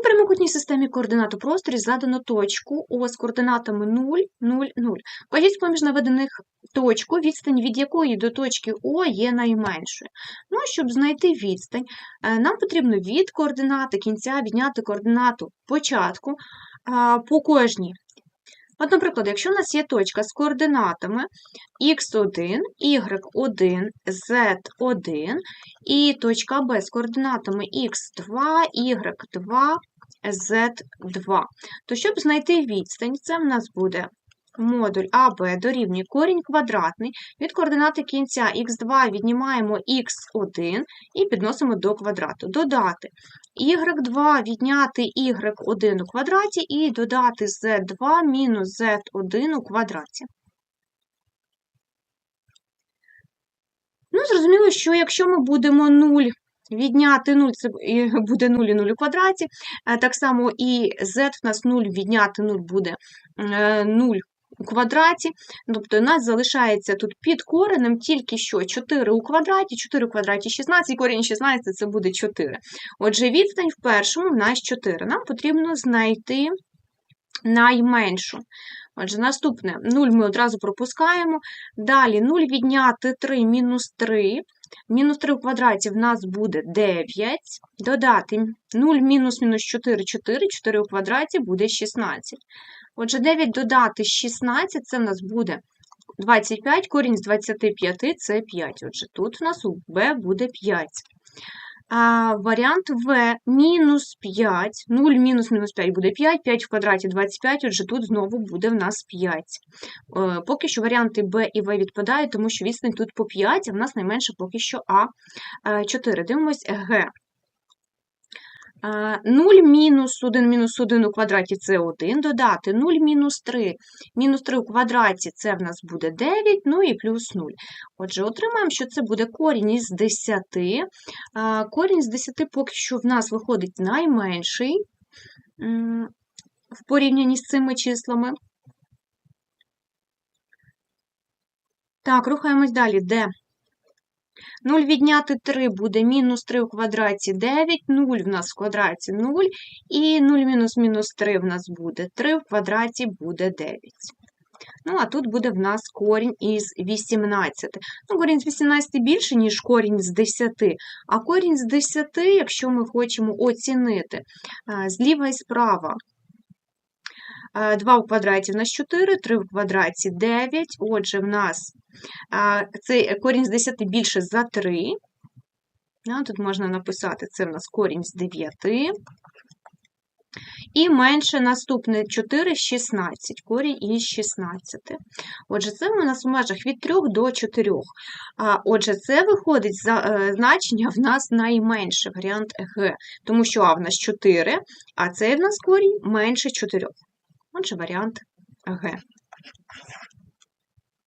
У прямокутній системі координат у просторі задано точку О з координатами 0, 0, 0. Кажіть поміж наведених точку, відстань від якої до точки О є найменшою. Ну, щоб знайти відстань, е, нам потрібно від координати кінця відняти координату початку по кожній. От, наприклад, якщо у нас є точка з координатами x1, y1, z1 і точка Б з координатами x2, y2, z2, то щоб знайти відстань, це в нас буде модуль АБ дорівнює корінь квадратний, від координати кінця х2 віднімаємо х1 і підносимо до квадрату. Додати y2 відняти y1 у квадраті і додати z2 мінус z1 у квадраті. Ну, зрозуміло, що якщо ми будемо 0 відняти 0, це буде 0 і 0 у квадраті, е, так само і z в нас 0 відняти 0 буде е, 0 у квадраті, тобто у нас залишається тут під коренем тільки що 4 у квадраті, 4 у квадраті 16, корінь 16 це буде 4. Отже, відстань в першому в нас 4. Нам потрібно знайти найменшу. Отже, наступне 0 ми одразу пропускаємо. Далі 0 відняти 3 мінус 3. Мінус 3 у квадраті в нас буде 9. Додати 0 мінус мінус 4 4, 4 у квадраті буде 16. Отже, 9 додати 16, це в нас буде 25, корінь з 25 це 5. Отже, тут в нас у b буде 5. А, Варіант В мінус 5, 0 мінус мінус 5 буде 5, 5 в квадраті 25, отже, тут знову буде в нас 5. Е, Поки що варіанти Б і В відпадають, тому що відстань тут по 5, а в нас найменше поки що А4. Дивимось Г. 0 мінус 1 мінус 1 у квадраті це 1, додати 0 мінус 3, мінус 3 у квадраті це в нас буде 9, ну і плюс 0. Отже, отримаємо, що це буде корінь із 10. Корінь з 10 поки що в нас виходить найменший в порівнянні з цими числами. Так, рухаємось далі. Де? 0 відняти 3 буде мінус 3 у квадраті 9, 0 в нас в квадраті 0, і 0 мінус мінус 3 в нас буде 3 в квадраті буде 9. Ну, а тут буде в нас корінь із 18. Ну, корінь з 18 більше, ніж корінь з 10. А корінь з 10, якщо ми хочемо оцінити зліва і справа, 2 в квадраті в нас 4, 3 в квадраті 9. Отже, в нас цей корінь з 10 більше за 3. Тут можна написати, це в нас корінь з 9. І менше наступне 4 16, корінь із 16. Отже, це у нас в межах від 3 до 4. Отже, це виходить е, значення в нас найменше варіант Г, тому що А в нас 4, а цей в нас корінь менше 4. Отже, варіант Г.